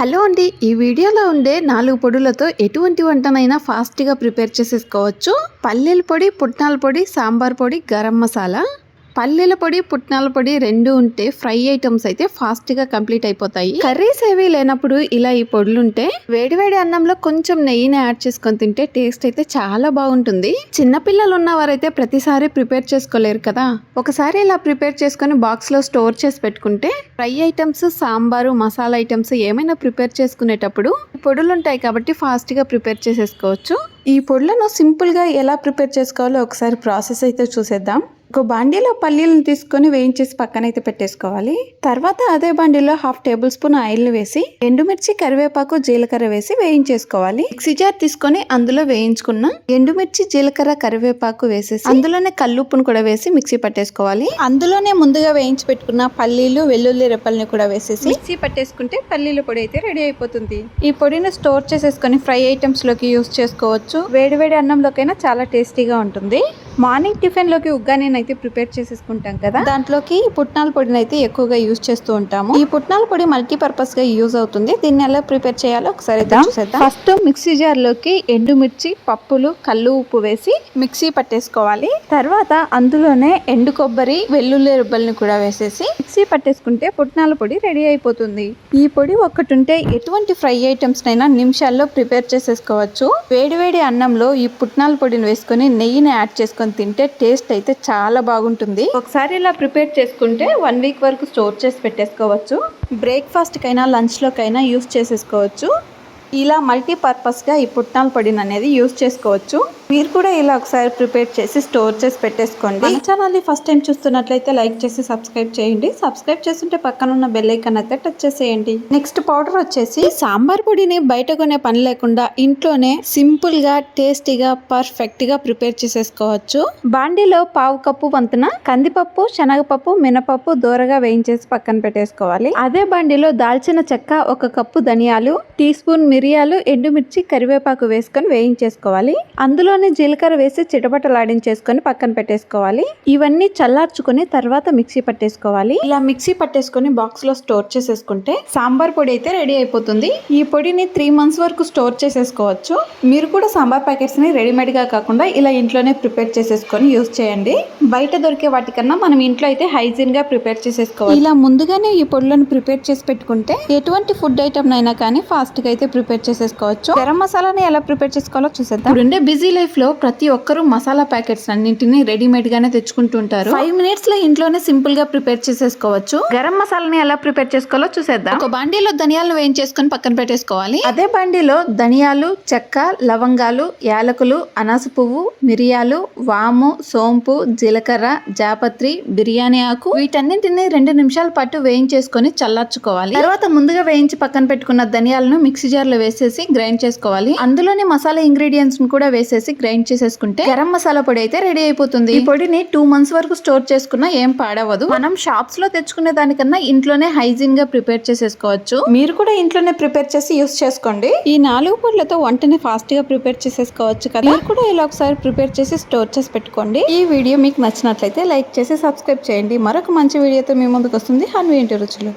Hello అండి ఈ వీడియోలో ఉండే నాలుగు పొడులతో ఎటువంటి వంటనైనా ఫాస్ట్గా ప్రిపేర్ చేసేసుకోవచ్చు. పల్లీల పొడి పుట్నాల పొడి సాంబార్ పొడి గరం మసాలా. పల్లీల పొడి పుట్నాల పొడి రెండు ఉంటే ఫ్రై ఐటమ్స్ అయితే ఫాస్ట్గా కంప్లీట్ అయిపోతాయి. కర్రీస్ ఏవి లేనప్పుడు ఇలా ఈ పొడులుంటే వేడివేడి అన్నంలో కొంచెం నెయ్యిని యాడ్ చేసుకొని తింటే టేస్ట్ అయితే చాలా బాగుంటుంది. చిన్నపిల్లలు ఉన్నవారైతే ప్రతిసారి ప్రిపేర్ చేసుకోలేరు కదా. ఒకసారి ఇలా ప్రిపేర్ చేసుకొని బాక్స్లో స్టోర్ చేసి పెట్టుకుంటే fry items sambar masala items ఏమైనా ప్రిపేర్ చేసుకునేటప్పుడు పొడులు ఉంటాయి కాబట్టి ఫాస్ట్గా ప్రిపేర్ చేసేసుకోవచ్చు. ఈ పొడులను సింపుల్గా ఎలా ప్రిపేర్ చేసుకోవాలో ఒకసారి ప్రాసెస్ అయితే చూసేద్దాం. ఒక బాండీలో పల్లీలను తీసుకొని వేయించేసి పక్కన అయితే పెట్టేసుకోవాలి. తర్వాత అదే బాండీలో హాఫ్ టేబుల్ స్పూన్ ఆయిల్ వేసి ఎండుమిర్చి కరివేపాకు జీలకర్ర వేసి వేయించేసుకోవాలి. మిక్సీ జార్ తీసుకొని అందులో వేయించుకున్న ఎండుమిర్చి జీలకర్ర కరివేపాకు వేసేసి అందులోనే కల్లుప్పును కూడా వేసి మిక్సీ పట్టేసుకోవాలి. అందులోనే ముందుగా వేయించి పెట్టుకున్న పల్లీలు వెల్లుల్లి రెప్పల్ని కూడా వేసేసి మిక్సీ పట్టేసుకుంటే పల్లీల పొడి అయితే రెడీ అయిపోతుంది. ఈ పొడిని స్టోర్ చేసేసుకొని ఫ్రై ఐటమ్స్లోకి యూస్ చేసుకోవచ్చు. వేడివేడి అన్నంలోకైనా చాలా టేస్టీగా ఉంటుంది. మార్నింగ్ టిఫిన్లోకి ఉగ్గాని అయితే ప్రిపేర్ చేసేసుకుంటాం కదా? దాంట్లోకి పుట్నాల పొడిని అయితే ఎక్కువగా యూజ్ చేస్తూ ఉంటాము. ఈ పుట్నాల పొడి మల్టీ పర్పస్గా యూజ్ అవుతుంది. దీన్ని ఎలా ప్రిపేర్ చేయాలో ఒకసారి ఫస్ట్ మిక్సీ జార్లోకి ఎండుమిర్చి పప్పులు కల్లు ఉప్పు వేసి మిక్సీ పట్టేసుకోవాలి. తర్వాత అందులోనే ఎండు కొబ్బరి వెల్లుల్లి రుబ్బల్ని కూడా వేసేసి మిక్సీ పట్టేసుకుంటే పుట్నాల పొడి రెడీ అయిపోతుంది. ఈ పొడి ఒక్కటి ఉంటే ఎటువంటి ఫ్రై ఐటమ్స్ నైనా నిమిషాల్లో ప్రిపేర్ చేసేసుకోవచ్చు. వేడివేడి అన్నంలో ఈ పుట్నాల పొడిని వేసుకొని నెయ్యిని యాడ్ చేసుకొని తింటే టేస్ట్ అయితే చాలా బాగుంటుంది. ఒకసారి ఇలా ప్రిపేర్ చేసుకుంటే వన్ వీక్ వరకు స్టోర్ చేసి పెట్టేసుకోవచ్చు. బ్రేక్ఫాస్ట్కైనా లంచ్లోకైనా యూస్ చేసేసుకోవచ్చు. ఇలా మల్టీపర్పస్గా ఈ పుట్నాల పొడిని అనేది యూస్ చేసుకోవచ్చు. మీరు కూడా ఇలా ఒకసారి ప్రిపేర్ చేసి స్టోర్ చేసి పెట్టేసుకోండి. మన ఛానల్ని ఫస్ట్ టైం చూస్తున్నట్లయితే లైక్ చేసి సబ్స్క్రైబ్ చేయండి. సబ్స్క్రైబ్ చేస్తుంటే పక్కన ఉన్న బెల్ ఐకన్ అయితే టచ్ చేసేయండి. నెక్స్ట్ పౌడర్ వచ్చేసి సాంబార్ పొడిని బయట కొనే పని లేకుండా ఇంట్లోనే సింపుల్గా టేస్టీగా పర్ఫెక్ట్గా ప్రిపేర్ చేసేసుకోవచ్చు. బాండీలో పావు కప్పు వంతున కందిపప్పు శనగపప్పు మినపప్పు దూరగా వేయించేసి పక్కన పెట్టేసుకోవాలి. అదే బండిలో దాల్చిన చెక్క ఒక కప్పు ధనియాలు టీ స్పూన్ మిరియాలు ఎండుమిర్చి కరివేపాకు వేసుకొని వేయించేసుకోవాలి. అందులోనే జీలకర్ర వేసి చిటపటలాడించేసుకొని పక్కన పెట్టేసుకోవాలి. ఇవన్నీ చల్లార్చుకొని తర్వాత మిక్సీ పట్టేసుకోవాలి. ఇలా మిక్సీ పట్టేసుకొని బాక్స్లో స్టోర్ చేసేసుకుంటే సాంబార్ పొడి అయితే రెడీ అయిపోతుంది. ఈ పొడిని త్రీ మంత్స్ వరకు స్టోర్ చేసేసుకోవచ్చు. మీరు కూడా సాంబార్ ప్యాకెట్స్ని రెడీమేడ్గా కాకుండా ఇలా ఇంట్లోనే ప్రిపేర్ చేసేసుకొని యూస్ చేయండి. బయట దొరికే వాటికన్నా మనం ఇంట్లో అయితే హైజీన్గా ప్రిపేర్ చేసేసుకోవాలి ఇలా ముందుగానే ఈ పొడులను ప్రిపేర్ చేసి పెట్టుకుంటే ఎటువంటి ఫుడ్ ఐటమ్ అయినా కానీ ఫాస్ట్గా అయితే ప్రిపేర్ చేసేసుకోవచ్చు. గరం మసాలాని ఎలా ప్రిపేర్ చేసుకోవాలో చూసేద్దాం. ఇప్పుడుండే బిజీ లైఫ్ లో ప్రతి ఒక్కరూ మసాలా ప్యాకెట్స్ అన్నింటినీ రెడీమేడ్ గానే తెచ్చుకుంటుంటారు. ఫైవ్ మినిట్స్లో ఇంట్లోనే సింపుల్గా ప్రిపేర్ చేసేసుకోవచ్చు. గరం మసాలాని ఎలా ప్రిపేర్ చేసుకోవాలో చూసేద్దాం. ఒక బండిలో ధనియాలను వేయించేసుకొని పక్కన పెట్టేసుకోవాలి. అదే బండిలో ధనియాలు చెక్క లవంగాలు యాలకులు అనాస పువ్వు మిరియాలు వాము సోంపు జీలకర్ర జాపత్రి బిర్యానీ ఆకు వీటన్నింటిని రెండు నిమిషాల పాటు వేయించేసుకొని చల్లార్చుకోవాలి. తర్వాత ముందుగా వేయించి పక్కన పెట్టుకున్న ధనియాలను మిక్సీ జార్లో వేసేసి గ్రైండ్ చేసుకోవాలి. అందులోనే మసాలా ఇంగ్రీడియంట్స్ని కూడా వేసేసి గ్రైండ్ చేసేసుకుంటే గరం మసాలా పొడి అయితే రెడీ అయిపోతుంది. ఈ పొడిని టూ మంత్స్ వరకు స్టోర్ చేసుకున్నా ఏం పాడవదు. మనం షాప్స్లో తెచ్చుకునే దానికన్నా ఇంట్లోనే హైజీన్గా ప్రిపేర్ చేసేసుకోవచ్చు. మీరు కూడా ఇంట్లోనే ప్రిపేర్ చేసి యూస్ చేసుకోండి. ఈ నాలుగు పొడులతో వంటని ఫాస్ట్గా ప్రిపేర్ చేసేసుకోవచ్చు కదా. మీరు కూడా ఇలా ఒకసారి ప్రిపేర్ చేసి స్టోర్ చేసి పెట్టుకోండి. ఈ వీడియో మీకు నచ్చినట్లయితే లైక్ చేసి సబ్స్క్రైబ్ చేయండి. మరొక మంచి వీడియోతో మీ ముందుకు వస్తుంది. హన్వి ఇంటి రుచులు.